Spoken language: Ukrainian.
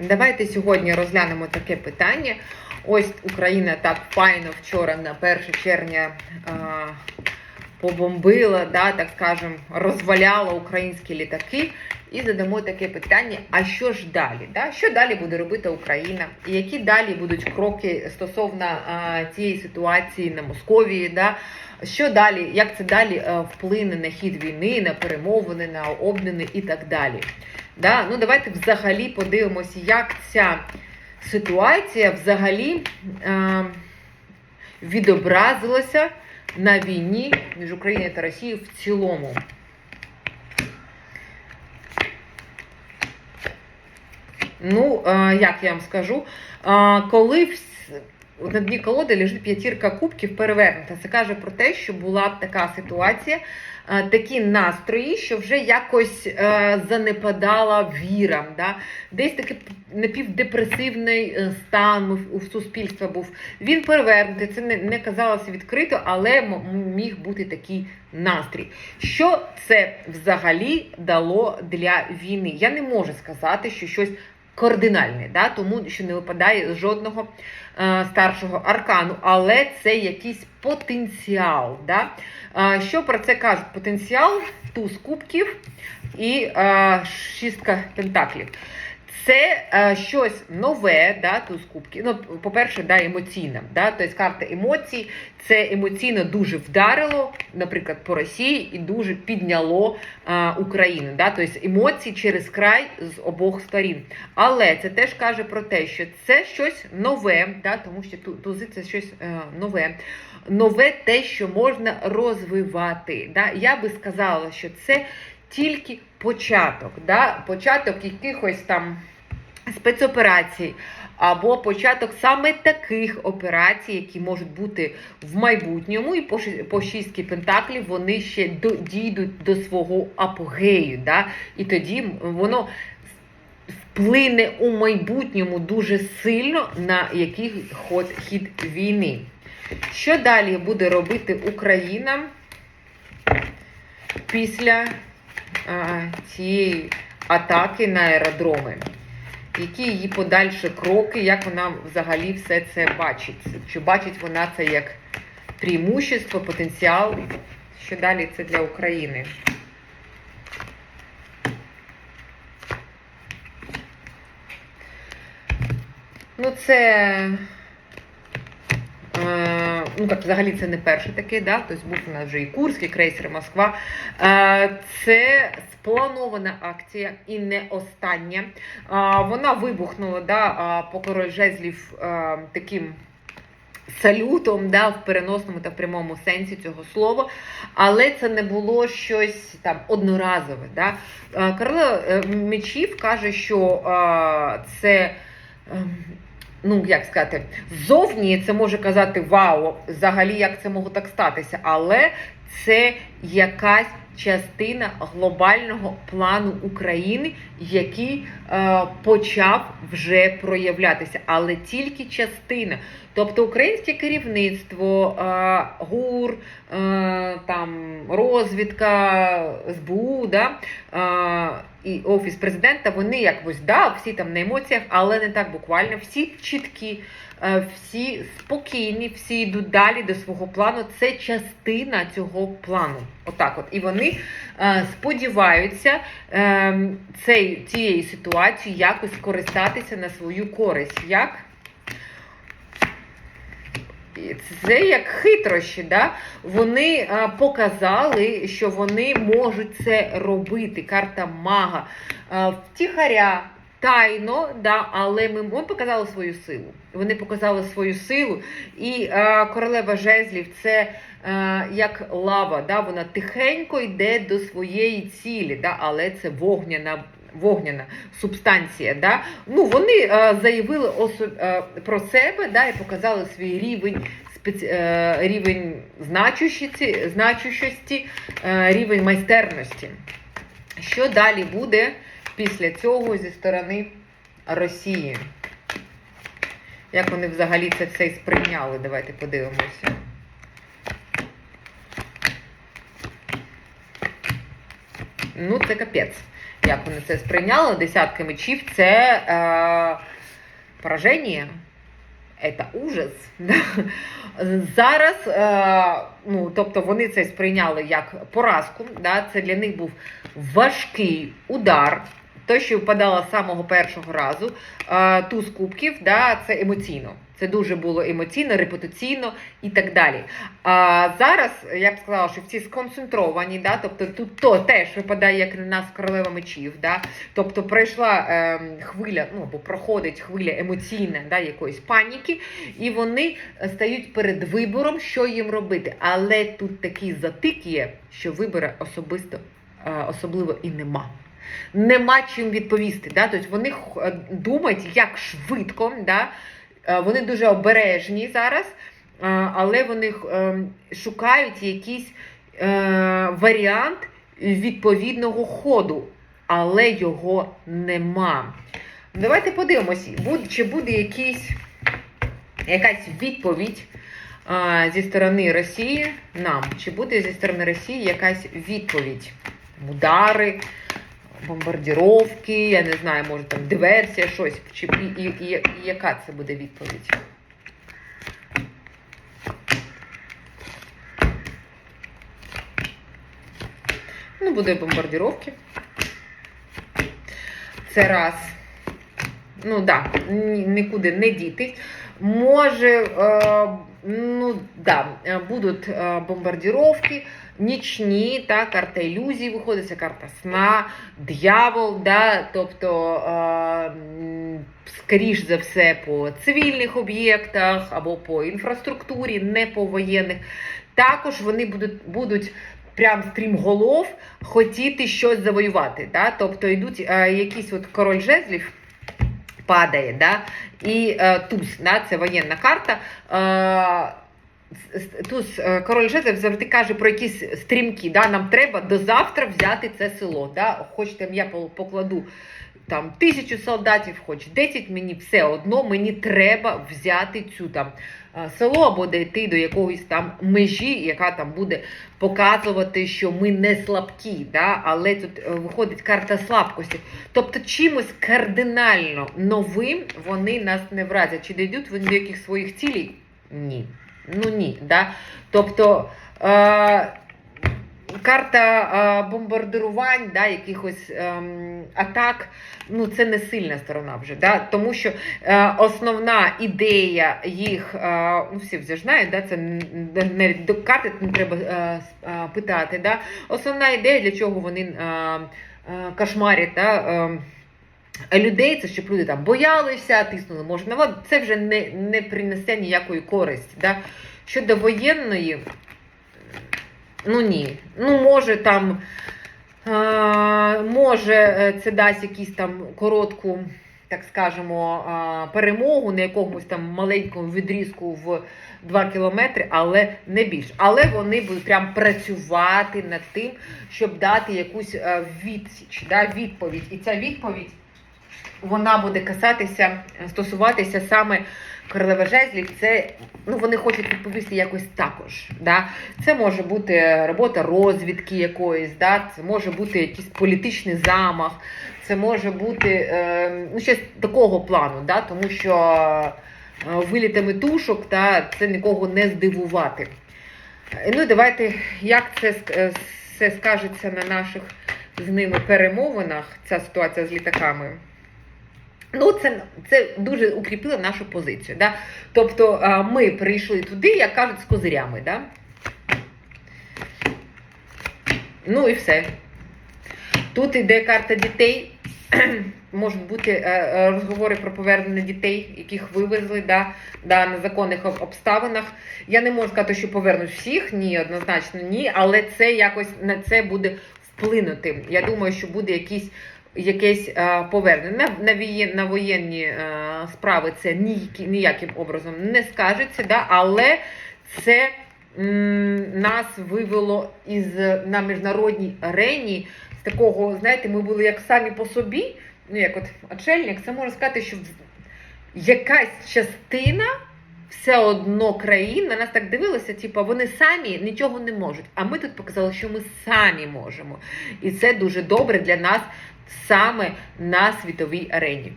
Давайте сьогодні розглянемо таке питання. Ось Україна так файно вчора на 1 червня а, побомбила, да, так скажем, розваляла українські літаки. І задамо таке питання: а що ж далі? Да? Що далі буде робити Україна? І які далі будуть кроки стосовно а, цієї ситуації на Московії? Да? Що далі, як це далі а, вплине на хід війни, на перемовини, на обміни і так далі? Да? Ну, давайте взагалі подивимося, як ця ситуація взагалі е, відобразилася на війні між Україною та Росією в цілому. Ну, е, як я вам скажу, е, коли на дні колоди лежить п'ятірка кубків перевернута, це каже про те, що була така ситуація, е, такі настрої, що вже якось е, занепадала віра. Да? Десь такий напівдепресивний е, стан у- суспільства був. Він перевернутий, це не казалося відкрито, але міг бути такий настрій. Що це взагалі дало для війни? Я не можу сказати, що щось кардинальне, да? тому що не випадає жодного е, старшого аркану, але це якийсь потенціал. Да? Е, що про це кажуть? Потенціал туз кубків і е, шістка пентаклів. Це е, щось нове, да, туз кубків. Ну, по-перше, да, емоційна. Да, тобто карта емоцій, це емоційно дуже вдарило, наприклад, по Росії і дуже підняло е, Україну. Да, тобто емоції через край з обох сторін. Але це теж каже про те, що це щось нове, да, тому що ту- тузи це щось е, нове. Нове те, що можна розвивати. Да. Я би сказала, що це тільки початок, да? початок якихось там спецоперацій, або початок саме таких операцій, які можуть бути в майбутньому, і по, шістки пентаклів вони ще дійдуть до свого апогею. Да? І тоді воно вплине у майбутньому дуже сильно на який ход хід війни. Що далі буде робити Україна після цієї атаки на аеродроми? Які її подальші кроки, як вона взагалі все це бачить? Чи бачить вона це як преимущество, потенціал? Що далі це для України? Ну, це. Ну, як взагалі це не перше таке, да? тобто був у нас вже і Курський крейсер Москва. Е, це спланована акція і не остання. Е, вона вибухнула да, е, по король жезлів таким салютом да, в переносному та в прямому сенсі цього слова, але це не було щось там одноразове. Да? Е, мечів каже, що е, це. ем, Ну, як сказати, ззовні це може казати вау, взагалі як це могло так статися, але це якась частина глобального плану України, який е, почав вже проявлятися, але тільки частина. Тобто українське керівництво, е, ГУР, е, там розвідка, СБУ, да, е, і офіс президента, вони якось да, всі там на емоціях, але не так буквально. Всі чіткі, всі спокійні, всі йдуть далі до свого плану. Це частина цього плану. Отак, от і вони сподіваються цей, цією ситуацією якось користатися на свою користь. Як? Це як хитрощі, да? вони показали, що вони можуть це робити. Карта мага втіхаря, тайно, да, але ми, ми показали свою силу. Вони показали свою силу. І е, королева жезлів це як лава, да? вона тихенько йде до своєї цілі, да? але це вогняна. Вогняна субстанція, да? ну вони е, заявили осо- е, про себе, да, і показали свій рівень спец... е, рівень значущості, значущості е, рівень майстерності. Що далі буде після цього зі сторони Росії? Як вони взагалі це все сприйняли? Давайте подивимося. Ну, це капець. Як вони це сприйняли, десятки мечів це е, пораження. Це ужас. Зараз, е, ну, тобто вони це сприйняли як поразку. Да? Це для них був важкий удар. Те, що впадало з самого першого разу, е, туз кубків, да, це емоційно. Це дуже було емоційно, репутаційно і так далі. А зараз я б сказала, що всі сконцентровані, да, тобто тут то теж випадає як на нас королева мечів. Да, тобто пройшла е, хвиля, ну або проходить хвиля емоційна да, якоїсь паніки, і вони стають перед вибором, що їм робити. Але тут такий затик є, що вибору особисто е, особливо і нема. Нема чим відповісти. Да? Тобто вони думають, як швидко. Да? Е, Вони дуже обережні зараз, е, але вони е, шукають якийсь варіант відповідного ходу, але його нема. Давайте подивимось, чи буде якийсь, якась відповідь зі сторони Росії нам, чи буде зі сторони Росії якась відповідь. Удари, бомбардіровки, я не знаю, може там диверсія, щось, чи, і, і, і, і яка це буде відповідь? Ну, буде бомбардіровки. Це раз. Ну так, да, нікуди не діти. Може, е, ну да, е, будуть е, бомбардіровки, нічні, та, карта ілюзій виходить, карта сна, дьявол, да, тобто, скоріш за все, по цивільних об'єктах або по інфраструктурі, не по воєнних. Також вони будуть, будуть прям стрімголов хотіти щось завоювати. Да? Тобто йдуть якісь от король жезлів. Падає, да? і е, туз, да? це воєнна карта. Е, туз е, король Жезеф завжди каже про якісь стрімкі. Да? Нам треба до завтра взяти це село. Да? Хочете, я покладу там тисячу солдатів, хоч 10, мені все одно мені треба взяти цю там село або дійти до якоїсь там межі, яка там буде показувати, що ми не слабкі. Да? Але тут е, виходить карта слабкості. Тобто чимось кардинально новим вони нас не вразять. Чи дійдуть вони до яких своїх цілей? Ні. Ну ні. Да? Тобто е, карта е, бомбардирувань, да, якихось ем, атак, ну це не сильна сторона вже. Да? Тому що е, основна ідея їх, е, ну всі вже знають, да? це навіть до карти не треба е, е, питати. Да? Основна ідея, для чого вони е, е, кошмарять. Да? Е, людей, це щоб люди там боялися, тиснули може на воду, це вже не, не принесе ніякої користі. Да? Щодо воєнної, ну ні. Ну, може там, е, може, е, це дасть якусь там коротку, так скажемо, е, перемогу на якомусь там маленькому відрізку в 2 кілометри, але не більше. Але вони будуть прям працювати над тим, щоб дати якусь відсіч, да, відповідь. І ця відповідь вона буде касатися, стосуватися саме королева жезлів. Це ну вони хочуть відповісти якось також. Да? Це може бути робота розвідки якоїсь, да? це може бути якийсь політичний замах, це може бути е, ну, щось такого плану, да? тому що е, вилітами тушок та це нікого не здивувати. Е, Ну, давайте, як це е, все скажеться на наших з ними перемовинах, ця ситуація з літаками. Ну, це, це дуже укріпило нашу позицію. Да? Тобто ми прийшли туди, як кажуть, з козирями. Да? Ну і все. Тут іде карта дітей. Можуть бути е, е, розговори про повернення дітей, яких вивезли да, да, на законних обставинах. Я не можу сказати, що повернуть всіх, ні, однозначно ні, але це якось на це буде вплинути. Я думаю, що буде якийсь якесь е, повернення. На, на, воєнні е, справи це ніяким образом не скажеться, да, але це нас вивело із на міжнародній арені з такого, знаєте, ми були як самі по собі, ну як от очельник, це можна сказати, що якась частина. Все одно країн на нас так дивилися, типу, вони самі нічого не можуть. А ми тут показали, що ми самі можемо. І це дуже добре для нас саме на світовій арені.